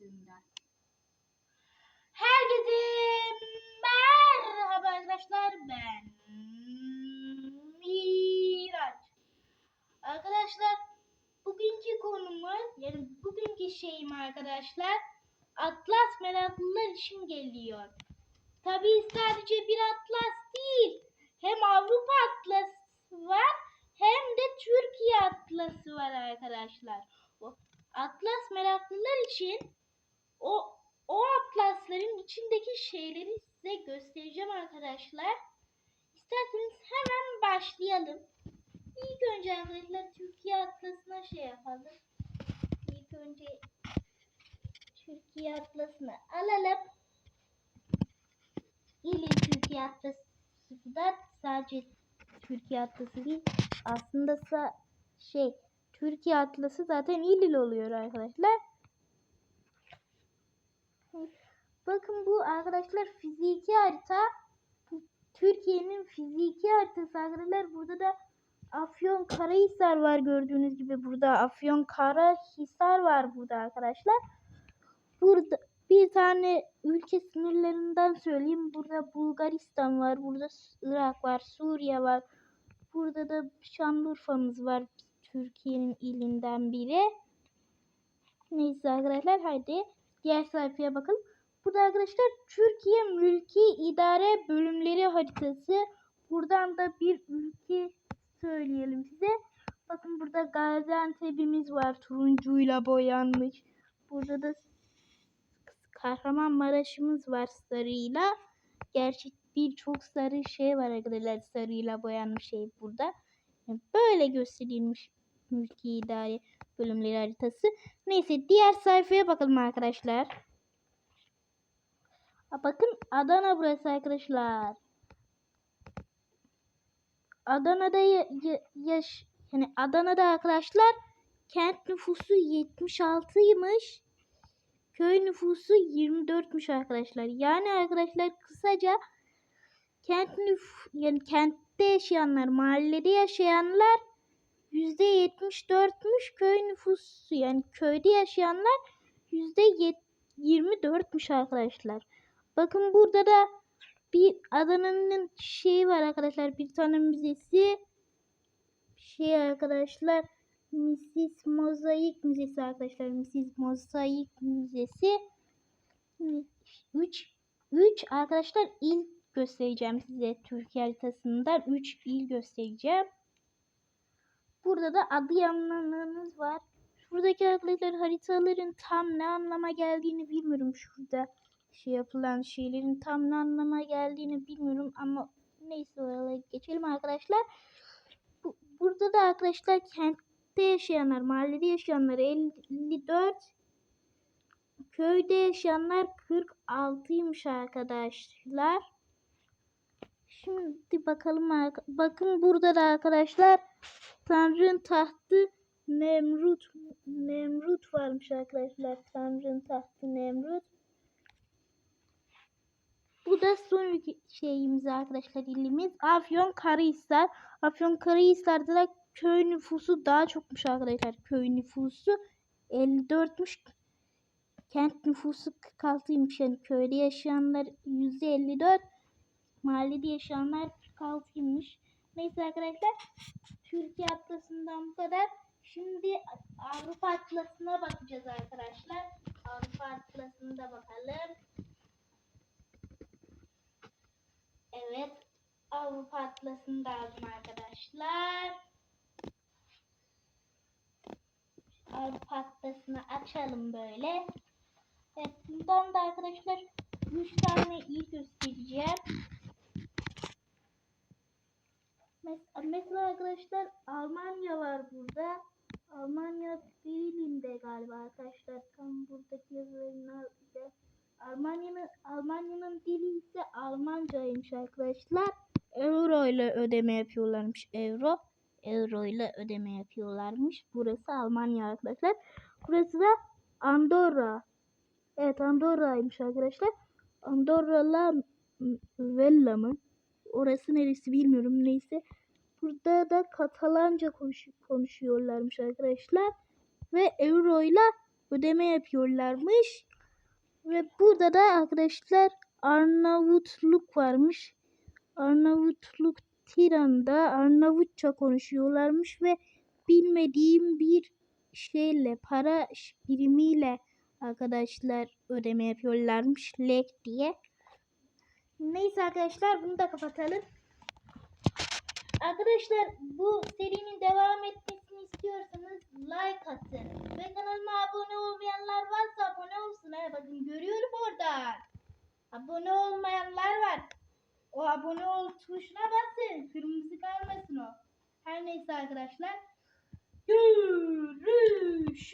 başlığında. Herkese merhaba arkadaşlar ben Miraç. Arkadaşlar bugünkü konumuz yani bugünkü şeyim arkadaşlar Atlas meraklılar için geliyor. Tabii sadece bir atlas değil. Hem Avrupa atlası var hem de Türkiye atlası var arkadaşlar. Atlas meraklılar için o o atlasların içindeki şeyleri size göstereceğim arkadaşlar. İsterseniz hemen başlayalım. İlk önce arkadaşlar Türkiye atlasına şey yapalım. İlk önce Türkiye atlasını alalım. İli Türkiye atlası da sadece Türkiye atlası değil. Aslında şey Türkiye atlası zaten İlil oluyor arkadaşlar. Bakın bu arkadaşlar fiziki harita. Türkiye'nin fiziki haritası arkadaşlar. Burada da Afyon Karahisar var gördüğünüz gibi burada Afyon Karahisar var burada arkadaşlar. Burada bir tane ülke sınırlarından söyleyeyim. Burada Bulgaristan var, burada Irak var, Suriye var. Burada da Şanlıurfa'mız var. Türkiye'nin ilinden biri. Neyse arkadaşlar haydi diğer sayfaya bakalım. Burada arkadaşlar Türkiye Mülki İdare Bölümleri haritası. Buradan da bir ülke söyleyelim size. Bakın burada Gaziantep'imiz var turuncuyla boyanmış. Burada da Kahramanmaraş'ımız var sarıyla. Gerçi birçok sarı şey var arkadaşlar sarıyla boyanmış şey burada. Yani böyle gösterilmiş mülki idare bölümleri haritası. Neyse diğer sayfaya bakalım arkadaşlar. Bakın Adana burası arkadaşlar. Adana'da ya, ya- yaş yani Adana'da arkadaşlar kent nüfusu 76'ymış. Köy nüfusu 24'müş arkadaşlar. Yani arkadaşlar kısaca kent nüf yani kentte yaşayanlar, mahallede yaşayanlar %74'müş. Köy nüfusu yani köyde yaşayanlar %24'müş arkadaşlar. Bakın burada da bir Adana'nın şeyi var arkadaşlar. Bir tane müzesi. Şey arkadaşlar. Mrs. Mozaik Müzesi arkadaşlar. Mrs. Mozaik Müzesi. 3 3 arkadaşlar il göstereceğim size Türkiye haritasından 3 il göstereceğim. Burada da Adıyaman'ımız var. Şuradaki arkadaşlar haritaların tam ne anlama geldiğini bilmiyorum şurada şey yapılan şeylerin tam ne anlama geldiğini bilmiyorum ama neyse oralara geçelim arkadaşlar. Bu, burada da arkadaşlar kentte yaşayanlar, mahallede yaşayanlar 54, köyde yaşayanlar 46'ymış arkadaşlar. Şimdi bakalım bakın burada da arkadaşlar Tanrı'nın tahtı Nemrut Nemrut varmış arkadaşlar. Tanrı'nın tahtı Nemrut. Bu da son şeyimiz arkadaşlar ilimiz. Afyon Karahisar. Afyon Karahisar'da da köy nüfusu daha çokmuş arkadaşlar. Köy nüfusu 54'müş. Kent nüfusu 46'ymış. Yani köyde yaşayanlar %54. Mahallede yaşayanlar 46'ymış. Neyse arkadaşlar. Türkiye atlasından bu kadar. Şimdi Avrupa atlasına bakacağız arkadaşlar. Avrupa atlasına da bakalım. Evet. Avrupa atlasını da aldım arkadaşlar. Avrupa atlasını açalım böyle. Evet. Bundan da arkadaşlar 3 tane il göstereceğim. Mes- Mesela arkadaşlar Almanya var burada. Almanya Berlin'de galiba arkadaşlar. Tam buradaki yazıların altında. Almanya'nın Almanya'nın dili ise Almancaymış arkadaşlar. Euro ile ödeme yapıyorlarmış. Euro. Euro ile ödeme yapıyorlarmış. Burası Almanya arkadaşlar. Burası da Andorra. Evet Andorra'ymış arkadaşlar. Andorra'la Vella mı? Orası neresi bilmiyorum. Neyse. Burada da Katalanca konuş konuşuyorlarmış arkadaşlar. Ve euro ile ödeme yapıyorlarmış. Ve burada da arkadaşlar Arnavutluk varmış. Arnavutluk Tiran'da Arnavutça konuşuyorlarmış ve bilmediğim bir şeyle para birimiyle arkadaşlar ödeme yapıyorlarmış lek diye. Neyse arkadaşlar bunu da kapatalım. Arkadaşlar bu serinin devam etmesini istiyorsanız like atın. Ve kanalıma abone olmayanlar varsa abone olsun. Ha, bakın görüyorum orada. Abone olmayanlar var. O abone ol tuşuna basın. Kırmızı kalmasın o. Her neyse arkadaşlar. Görüşürüz.